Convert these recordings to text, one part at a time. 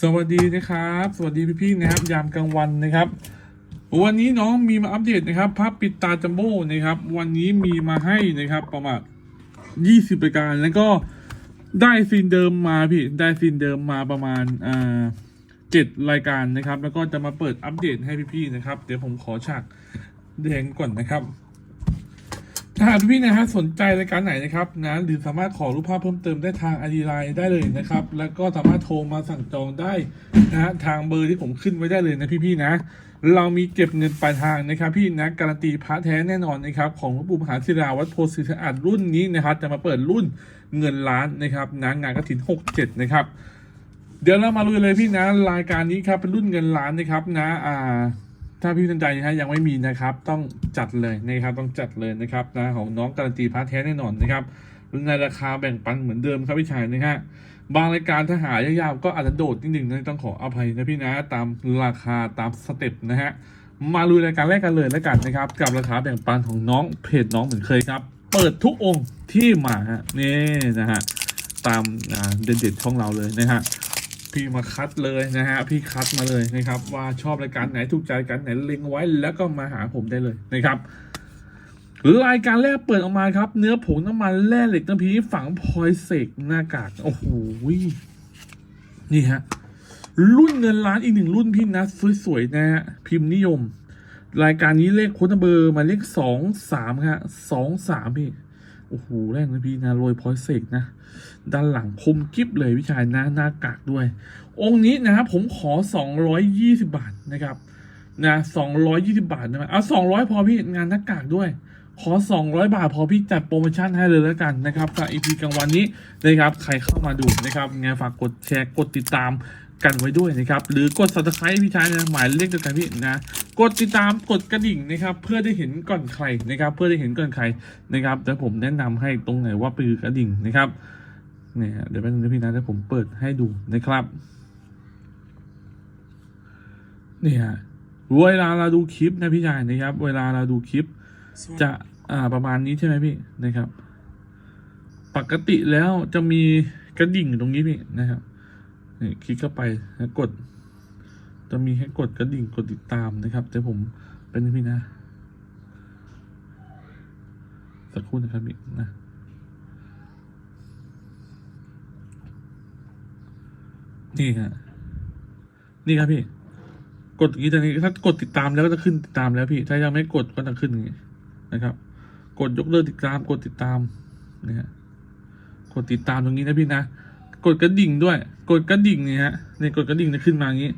สวัสดีนะครับ สวัสดีพี่ๆนะครับ ยามกลางวันนะครับ วันนี้น้องมีมาอัปเดตนะครับภาพปิดตาจัมโบ้นะครับ วันนี้มีมาให้นะครับประมาณ 20รายการแล้วก็ได้ซีนเดิมมาพี่ได้ซีนเดิมมาประมาณอ่าเจ็ดรายการนะครับ แล้วก็จะมาเปิดอัปเดตให้พี่ๆนะครับ เดี๋ยวผมขอฉากแดงก่อนนะครับ หากพี่ๆนะฮะสนใจรายการไหนนะครับนะหรือสามารถขอรูปภาพเพิ่มเติมได้ทางอดีไลน์ได้เลยนะครับ แล้วก็สามารถโทรมาสั่งจองได้นะฮะทางเบอร์ที่ผมขึ้นไว้ได้เลยนะพี่ๆนะ เรามีเก็บเงินปลายทางนะครับ พี่นะการันตีพระแท้แน่นอนนะครับของหลวงปู่มหาศิลาวัดโพธิ์ศรีสะอาดรุ่นนี้นะครับ จะมาเปิดรุ่นเงินล้านนะครับนะงานกระถินหกเจ็ดนะครับ เดี๋ยวเรามาลุยเลยพี่นะรายการนี้ครับเป็นรุ่นเงินล้านนะครับนะอ่า ถ้าพี่สนใจนะฮะยังไม่มีนะครับ ต้องจัดเลยนะครับต้องจัดเลยนะครับนะของน้องการันตีพาร์ทแท้แน่นอนนะครับในราคาแบ่งปันเหมือนเดิมครับพี่ชายนะฮะบางรายการถ้าหายากๆก็อาจจะโดดนิดหนึ่งนะต้องขออภัยนะพี่นะตามราคาตามสเต็ปนะฮะมาลุยรายการแรกกันเลยแล้วกันนะครับ กับราคาแบ่งปันของน้องเพจน้องเหมือนเคยครับ เปิดทุกองค์ที่มาฮะนี่นะฮะตามอ่าเด่นๆช่องเราเลยนะฮะ พี่มาคัดเลยนะฮะ พี่คัดมาเลยนะครับ ว่าชอบรายการไหนถูกใจการไหนเล็งไว้แล้วก็มาหาผมได้เลยนะครับรายการแรกเปิดออกมาครับ เนื้อผงน้ำมันแร่เหล็กน้ำพีฝังพลอยเสกหน้ากากโอ้โหนี่ฮะ รุ่นเงินล้านอีกหนึ่งรุ่นพี่นะสวยๆนะฮะพิมพ์นิยม รายการนี้เลขโค้ดเบอร์มาเลขสองสามฮะสองสามพี่โอ้โหแรกนะพี่นะโรยพลอยเสกนะ ด้านหลังคมกิฟเลยพี่ชายหน้าหน้ากากด้วย องค์นี้นะครับผมขอ 220 บาทนะครับนะ220 บาทนะเอา200 พอพี่งานหน้ากากด้วย ขอ 200 บาท พอพี่จัดโปรโมชั่นให้เลยแล้วกันนะครับกับ EP กลางวันนี้นะครับใครเข้ามาดูนะครับไงฝากกดแชร์กดติดตามกันไว้ด้วยนะครับ หรือกด subscribe พี่ชายนะหมายเลขเดียวกันพี่นะ กดติดตามกดกระดิ่งนะครับ เพื่อได้เห็นก่อนใครนะครับ เพื่อได้เห็นก่อนใครนะครับแต่ผมแนะนำให้ตรงไหนว่าปือกระดิ่งนะครับ เนี่ยเดี๋ยวแป๊บนึงนะพี่นะเดี๋ยวผมเปิดให้ดูนะครับ เนี่ยเวลาเราดูคลิปนะพี่ชายนะครับ เวลาเราดูคลิป จะอ่าประมาณนี้ใช่ไหมพี่นะครับ ปกติแล้วจะมีกระดิ่งตรงนี้พี่นะครับนี่คลิกเข้าไปแล้วกด จะมีให้กดกระดิ่งกดติดตามนะครับแต่ผมเป็นพี่นะสักครู่นะครับพี่นะ นี่ฮะนี่ครับพี่ กดอย่างนี้ตอนนี้ถ้ากดติดตามแล้วก็จะขึ้นติดตามแล้วพี่ ถ้ายังไม่กดก็จะขึ้นอย่างนี้นะครับ กดยกเลิกติดตาม กดติดตามนะฮะกดติดตามตรงนี้นะพี่นะกดกระดิ่งด้วย กดกระดิ่งนี่ฮะนี่กดกระดิ่งจะขึ้นมาอย่างนี้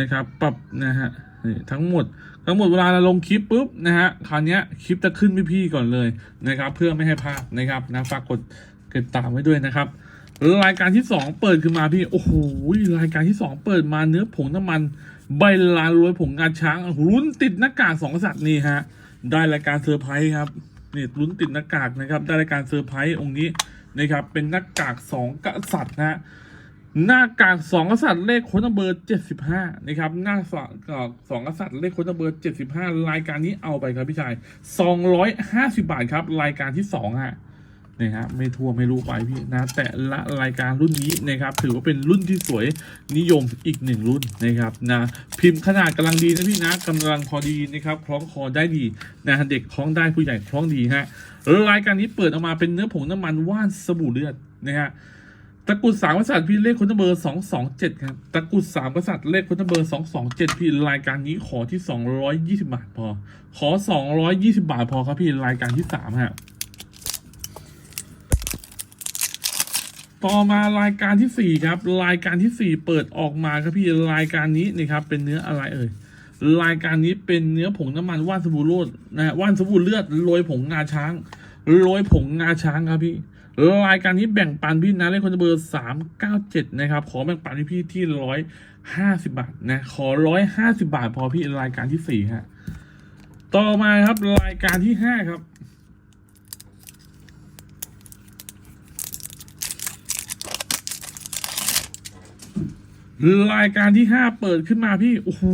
นะครับ ปรับนะฮะนี่ทั้งหมด ทั้งหมดเวลาเราลงคลิปปุ๊บนะฮะคราวนี้คลิปจะขึ้นพี่ๆก่อนเลยนะครับ เพื่อไม่ให้พลาดนะครับนะฝากกดติดตามไว้ด้วยนะครับ รายการที่สองเปิดขึ้นมาพี่ โอ้โหรายการที่สองเปิดมาเนื้อผงน้ำมัน ใบลานรวยผงงาช้างโอ้โหลุ้นติดหน้ากากสองกษัตริย์นี่ฮะ ได้รายการเซอร์ไพรส์ครับนี่ลุ้นติดหน้ากากนะครับ ได้รายการเซอร์ไพรส์องค์นี้นะครับ เป็นหน้ากากสองกษัตริย์นะฮะหน้ากากสองกษัตริย์เลขค้ดเบอร์เจ็ดสิบห้านะครับหน้าสองสองกษัตริย์เลขค้ดเบอร์เจ็ดสิบห้ารายการนี้เอาไปครับพี่ชายสองร้อยห้าสิบาทครับ รายการที่สองฮะ นี่ฮะไม่ทั่วไม่รู้ไปพี่นะแต่ละรายการรุ่นนี้นะครับถือว่าเป็นรุ่นที่สวยนิยมอีกหนึ่งรุ่นนะครับนะพิมพ์ขนาดกำลังดีนะพี่นะกำลังพอดีนะครับคล้องคอได้ดีนะเด็กคล้องได้ผู้ใหญ่คล้องดีฮะรายการนี้เปิดออกมาเป็นเนื้อผงน้ำมันว่านสบู่เลือดนะฮะตะกุดสามกษัตริย์พี่เลขคนเบอร์สองสองเจ็ดครับตะกุดสามกษัตริย์เลขคนเบอร์สองสองเจ็ดพี่รายการนี้ขอที่สองร้อยยี่สิบาทพอ ขอสองร้อยยี่สิบาทพอครับพี่รายการที่สามฮะ ต่อมารายการที่สี่ครับ รายการที่สี่เปิดออกมาครับพี่รายการนี้นะครับเป็นเนื้ออะไรเอ่ยรายการนี้เป็นเนื้อผงน้ำมันว่านสบู่โลดนะฮะว่านสบู่เลือดโรยผงงาช้างโรยผงงาช้างครับพี่รายการนี้แบ่งปันพี่นะเลขคนเบอร์สามเก้าเจ็ดนะครับขอแบ่งปันให้พี่ที่ร้อยห้าสิบาทนะขอร้อยห้าสิบาทพอพี่รายการที่สี่ฮะต่อมาครับรายการที่ห้าครับ รายการที่ห้าเปิดขึ้นมาพี่ โอ้โห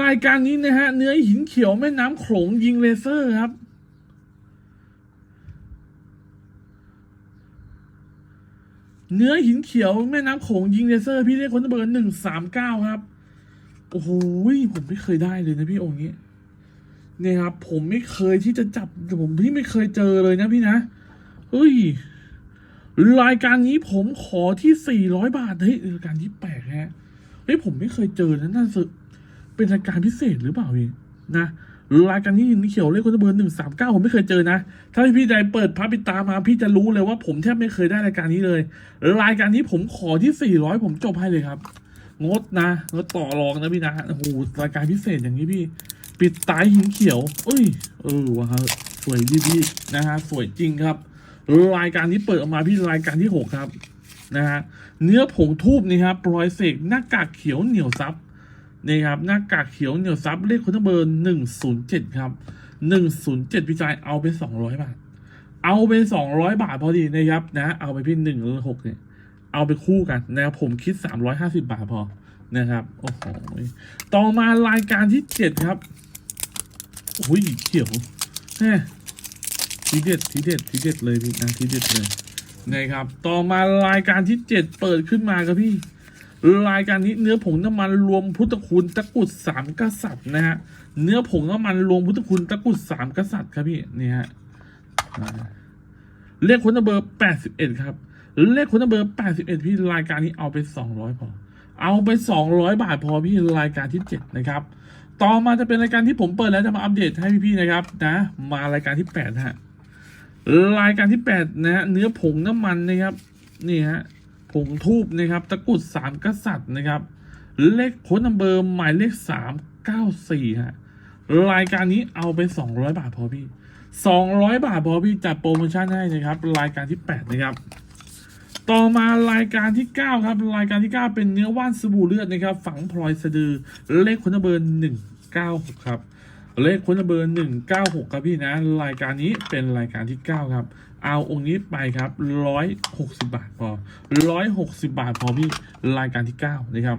รายการนี้นะฮะ เนื้อหินเขียวแม่น้ำโขงยิงเลเซอร์ครับ เนื้อหินเขียวแม่น้ำโขงยิงเลเซอร์ พี่เลขคนเบอร์หนึ่งสามเก้าครับ โอ้โหผมไม่เคยได้เลยนะพี่องค์นี้เนี่ยครับ ผมไม่เคยที่จะจับผมพี่ไม่เคยเจอเลยนะพี่นะเฮ้ย รายการนี้ผมขอที่สี่ร้อยบาท เฮ้ยรายการที่แปลกฮะ เฮ้ยผมไม่เคยเจอนะน่าจะเป็นรายการพิเศษหรือเปล่าพี่นะ รายการนี้หินเขียวเลขคนเบอร์หนึ่งสามเก้าผมไม่เคยเจอนะ ถ้าพี่ใดเปิดพระปิตามาพี่จะรู้เลยว่าผมแทบไม่เคยได้รายการนี้เลย รายการนี้ผมขอที่สี่ร้อยผมจบให้เลยครับ งดนะงดต่อรองนะพี่นะ โอ้โหรายการพิเศษอย่างนี้พี่ ปิดตายหินเขียว เอ้ย เออวะครับสวยดีพี่นะฮะสวยจริงครับ รายการนี้เปิดออกมาพี่รายการที่หกครับนะฮะเนื้อผงทูบนี่ครับปลอยเสกหน้ากากเขียวเหนียวซับนี่ครับหน้ากากเขียวเหนียวซับเลขคนเบอร์หนึ่งศูนย์เจ็ดครับหนึ่งศูนย์เจ็ดพี่ชายเอาไปสองร้อยบาท เอาไปสองร้อยบาทพอดีนะครับนะเอาไปพี่หนึ่งหรือหกเนี่ยเอาไปคู่กันนะครับผมคิดสามร้อยห้าสิบาทพอนะครับโอ้โหต่อมารายการที่เจ็ดครับโอ้ยเขียวแหม ทีเด็ดทีเด็ดทีเด็ดเลยพี่นะทีเด็ดเลยนะครับ ต่อมารายการที่เจ็ดเปิดขึ้นมาครับพี่ รายการนี้เนื้อผงน้ำมันรวมพุทธคุณตะกุดสามกษัตริย์นะฮะเนื้อผงน้ำมันรวมพุทธคุณตะกุดสามกษัตริย์ครับพี่นี่ฮะเลขคนเบอร์แปดสิบเอ็ดครับ เลขคนเบอร์แปดสิบเอ็ดพี่รายการนี้เอาไปสองร้อยพอเอาไปสองร้อยบาทพอพี่รายการที่เจ็ดนะครับ ต่อมาจะเป็นรายการที่ผมเปิดแล้วจะมาอัปเดตให้พี่ๆนะครับนะมารายการที่แปดฮะ รายการที่แปดนะฮะเนื้อผงน้ำมันนะครับนี่ฮะผงทูบนะครับ ตะกุดสามกษัตริย์นะครับ เลขโค้ดนัมเบอร์หมายเลขสามเก้าสี่ฮะรายการนี้เอาไปสองร้อยบาทพอพี่สองร้อยบาทพอพี่จัดโปรโมชั่นให้นะครับ รายการที่แปดนะครับ ต่อมารายการที่9ครับ รายการที่9เป็นเนื้อว่านสบู่เลือดนะครับ ฝังพลอยสะดือเลขคนเบอร์196ครับ เลขคนเบอร์ 196 ครับพี่นะ รายการนี้เป็นรายการที่ 9 ครับ เอาองค์นี้ไปครับ 160 บาทพอ 160 บาทพอพี่ รายการที่ 9 นะครับ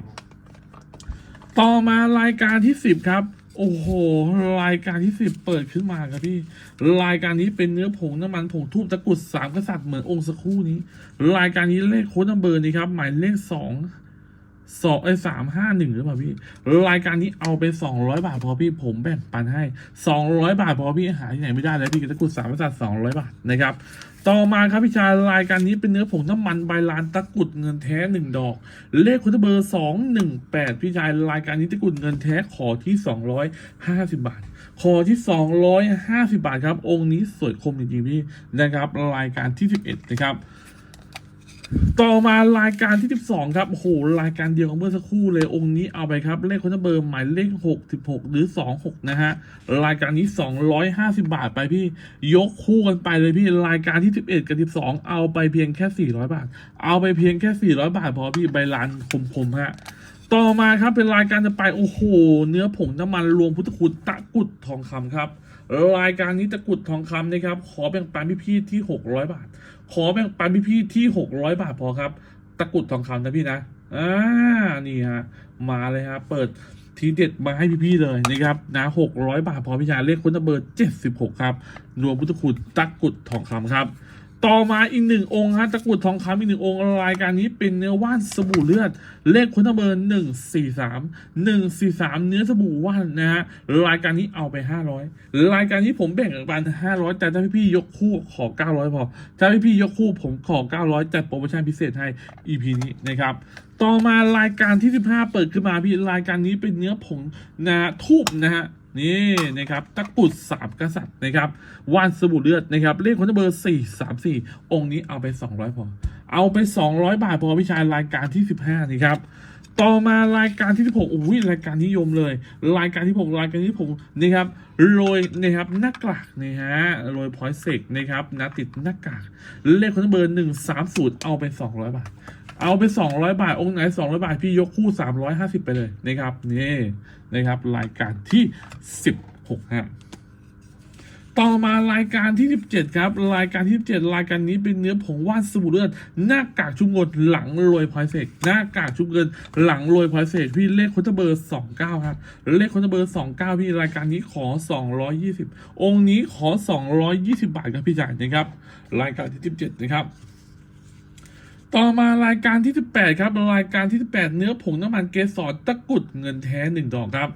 ต่อมารายการที่ 10 ครับ โอ้โห รายการที่ 10 เปิดขึ้นมาครับพี่ รายการนี้เป็นเนื้อผงน้ำมันผงทูบตะกุดสามกษัตริย์เหมือนองค์สักครู่นี้ รายการนี้เลขโค้ดนัมเบอร์นี่ครับ หมายเลขสอง สองไอ้สามห้าหนึ่งหรือเปล่าพี่ รายการนี้เอาไปสองร้อยบาทพอพี่ผมแบ่งปันให้สองร้อยบาทพอพี่หาที่ไหนไม่ได้แล้วพี่ตะกุดสามกษัตริย์สองร้อยบาทนะครับ ต่อมาครับพี่ชายรายการนี้เป็นเนื้อผงน้ำมันใบลานตะกุดเงินแท้หนึ่งดอก เลขคุณเบอร์สองหนึ่งแปดพี่ชายรายการนี้ตะกุดเงินแท้ขอที่สองร้อยห้าสิบบาท ขอที่สองร้อยห้าสิบาทครับ องค์นี้สวยคมจริงๆพี่นะครับ รายการที่สิบเอ็ดนะครับ ต่อมารายการที่ 12 ครับโอ้โหรายการเดียวกับเมื่อสักครู่เลยองค์นี้เอาไปครับ เลขคนเบอร์หมายเลข 66 หรือ 26 นะฮะ รายการนี้ 250 บาทไปพี่ ยกคู่กันไปเลยพี่รายการที่ 11 กับ 12 เอาไปเพียงแค่ 400 บาท เอาไปเพียงแค่ 400 บาทพอพี่ใบลานคมๆฮะต่อมาครับเป็นรายการจะไปโอ้โห เนื้อผงน้ำมันรวมพุทธคุณตะกุดทองคำครับ รายการนี้ตะกุดทองคำนะครับ ขอแบ่งปันพี่ๆที่ 600 บาท ขอแบ่งปันพี่ๆที่หกร้อยบาทพอครับ ตะกรุดทองคำนะพี่นะอ่านี่ฮะมาเลยฮะเปิดทีเด็ดมาให้พี่ๆเลยนะครับนะ600บาทพอพี่ชายเลขคุณเบอร์76ครับรวมพุทธคุณตะกรุดทองคำครับ ต่อมาอีกหนึ่งองค์ฮะตะกรุดทองคำอีกหนึ่งองค์รายการนี้เป็นเนื้อว่านสบู่เลือด เลขคุณเบอร์หนึ่งสี่สามหนึ่งสี่สามเนื้อสบู่ว่านนะฮะรายการนี้เอาไปห้าร้อยรายการนี้ผมแบ่งกันห้าร้อยแต่ถ้าพี่ๆยกคู่ขอเก้าร้อยพอ ถ้าพี่ๆยกคู่ผมขอเก้าร้อยจัดโปรโมชั่นพิเศษให้ EP นี้นะครับต่อมารายการที่15เปิดขึ้นมาพี่รายการนี้เป็นเนื้อผงนะทูบนะฮะ นี่นะครับตะกุดสามกษัตริย์นะครับว่านสบู่เลือดนะครับเลขคนเบอร์สี่สามสี่องค์นี้เอาไปสองร้อยพอ เอาไปสองร้อยบาทพอพี่ชายรายการที่สิบห้านี่ครับ ต่อมารายการที่16อุ้ยรายการนิยมเลย รายการที่6รายการที่6นี่ครับโรยนะครับหน้ากากนี่ฮะโรยพอยเซกนะครับนะติดหน้ากากเลขคนเบอร์หนึ่งสามสูตรเอาไป 200 บาท เอาไป 200 บาท องค์ไหน 200 บาท พี่ยกคู่ 350 ไปเลยนะครับนี่นะครับรายการที่ 16ฮะ ต่อมารายการที่ 17 ครับ รายการที่ 17 รายการนี้เป็นเนื้อผงว่านสบู่เลือด หน้ากากชุบเงินหลังโรยพอยเซกหน้ากากชุบเงินหลังโรยพอยเซกพี่เลขคอนเบอร์ 29 ครับ เลขคอนเบอร์ 29 พี่รายการนี้ขอ 220 องค์นี้ขอ 220 บาทครับพี่จ่ายนะครับ รายการที่ 17 นะครับ ต่อมารายการที่ 18 ครับรายการที่ 18 เนื้อผงน้ำมันเกสรตะกุดเงินแท้ 1 ดอกครับ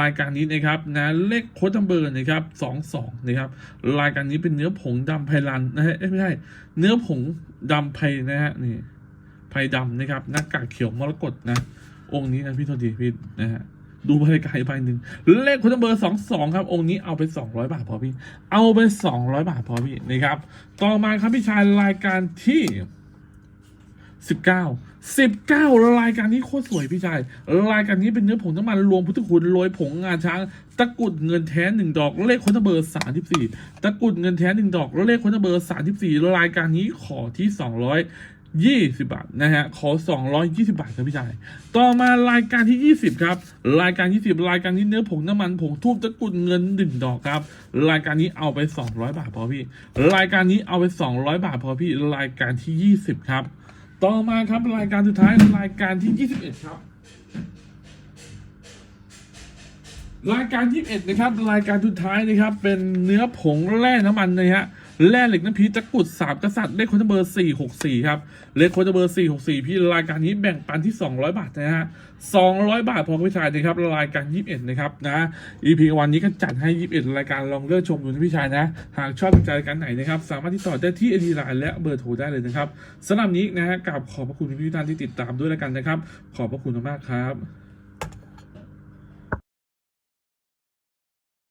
รายการนี้นะครับนะเลขโค้ดนัมเบอร์นะครับ22นะครับรายการนี้เป็นเนื้อผงดำไพลันนะฮะไม่ใช่เนื้อผงดำไพนะฮะนี่ไพดำนะครับหน้ากากเขียวมรกตนะองค์นี้นะพี่โทษทีพี่นะฮะดูบรรยากาศอีกใบหนึ่งเลขคดนัมเบอร์22ครับ องค์นี้เอาไป200บาทพอพี่ เอาไป200บาทพอพี่นะครับ ต่อมาครับพี่ชายรายการที่ สิบเก้าสิบเก้ารายการนี้โคตรสวยพี่ชาย รายการนี้เป็นเนื้อผงน้ำมันรวมพุทธคุณโรยผงงาช้าง ตะกุดเงินแท้หนึ่งดอก เลขคนเบอร์สามสิบสี่ตะกุดเงินแท้หนึ่งดอก เลขคนเบอร์สามสิบสี่รายการนี้ขอที่สองร้อยยี่สิบาทนะฮะขอสองร้อยยี่สิบาทครับพี่ชาย ต่อมารายการที่ยี่สิบครับรายการยี่สิบรายการนี้เนื้อผงน้ำมันผงทูบตะกุดเงินหนึ่งดอกครับ รายการนี้เอาไปสองร้อยบาทพอพี่ รายการนี้เอาไปสองร้อยบาทพอพี่รายการที่ยี่สิบครับ ต่อมาครับรายการสุดท้ายรายการที่ 21 ครับ รายการ 21 นะครับ รายการสุดท้ายนะครับ เป็นเนื้อผงแร่น้ำมันนะฮะ แร่เหล็กน้ำพีตะกุดสามกษัตริย์เลขคนเบอร์464ครับเลขคนเบอร์464พี่รายการนี้แบ่งปันที่200บาทนะฮะ200บาทพอพี่ชายนะครับรายการ21นะครับนะ EP วันนี้ก็จัดให้21รายการลองเลือกชมดูนะพี่ชายนะ หากชอบใจรายการไหนนะครับ สามารถที่ต่อได้ที่ ID ไลน์และเบอร์โทรได้เลยนะครับสำหรับนี้นะฮะกราบขอบพระคุณพี่ท่านที่ติดตามด้วยแล้วกันนะครับ ขอบพระคุณมากครับ